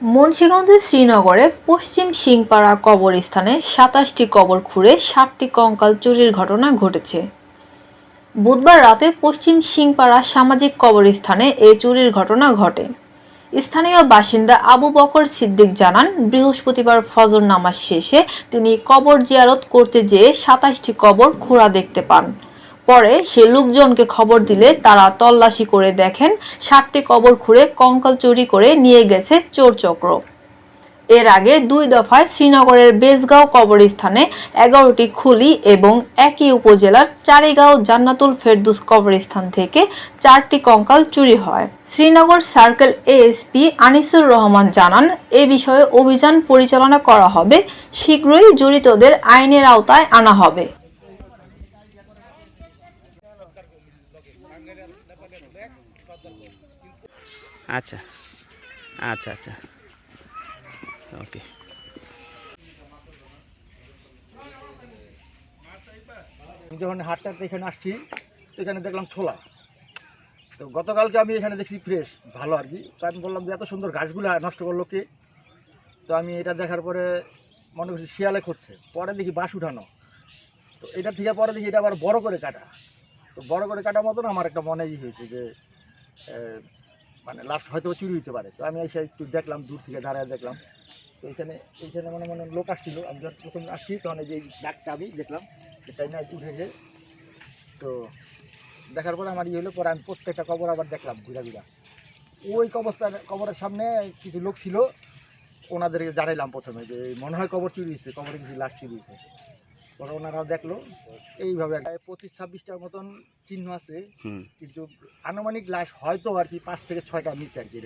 মুন্সিগঞ্জের শ্রীনগরে পশ্চিম সিংপাড়া কবরস্থানে সাতাশটি কবর খুঁড়ে ষাটটি কঙ্কাল চুরির ঘটনা ঘটেছে। বুধবার রাতে পশ্চিম সিংপাড়া সামাজিক কবরস্থানে এই চুরির ঘটনা ঘটে। স্থানীয় বাসিন্দা আবু বকর সিদ্দিক জানান, বৃহস্পতিবার ফজর নামাজ শেষে তিনি কবর জিয়ারত করতে যেয়ে সাতাশটি কবর খোঁড়া দেখতে পান। পরে সে লোকজনকে খবর দিলে তারা তল্লাশি করে দেখেন ষাটটি কবর খুঁড়ে কঙ্কাল চুরি করে নিয়ে গেছে চোর চক্র। এর আগে দুই দফায় শ্রীনগরের বেসগাঁও কবরস্থানে এগারোটি খুলি এবং একই উপজেলার চারিগাঁও জান্নাতুল ফেরদুস কবরস্থান থেকে চারটি কঙ্কাল চুরি হয়। শ্রীনগর সার্কেল এএসপি আনিসুর রহমান জানান, এ বিষয়ে অভিযান পরিচালনা করা হবে, শীঘ্রই জড়িতদের আইনের আওতায় আনা হবে। আচ্ছা। আচ্ছা আচ্ছা। ওকে। যখন হাটটাতে এখানে আসছি, এখানে দেখলাম ছোলা। তো গতকালকে আমি এখানে দেখছি ফ্রেশ ভালো আর কি। তো আমি বললাম যে, এত সুন্দর গাছগুলো নষ্ট করল কে? তো আমি এটা দেখার পরে মনে করছি শিয়ালে করছে পরে দেখি বাঁশ উঠানো। তো এটা থেকে পরে দেখি এটা আবার বড় করে কাটা। তো বড় করে কাটার মতন আমার একটা মনে হয়েছে যে মানে লাস্ট হয়তো চুরি হইতে পারে। তো আমি এসে একটু দেখলাম, দূর থেকে দাঁড়ায় দেখলাম। তো এখানে এইখানে মনে মনে লোক আসছিল। আমি যখন প্রথম আসছি, তখন এই যে ডাকটা আমি দেখলাম সেটাই না, একটু উঠেছে। তো দেখার পরে আমার ইয়ে হলো পরে আমি প্রত্যেকটা কবর আবার দেখলাম, ঘুরা ঘুরা। ওই কবরস্থান, কবরের সামনে কিছু লোক ছিল। ওনাদেরকে জানাইলাম প্রথমে যে, মনে হয় কবর চুরি হয়েছে কবরে কিছু লাশ চুরি হয়েছে পরে ওনারা দেখল এইভাবে একটা পঁচিশ ছাব্বিশটার মতন চিহ্ন আছে। কিন্তু আনুমানিক লাশ হয়তো আর কি পাঁচ থেকে ছয়টা মিস আর কি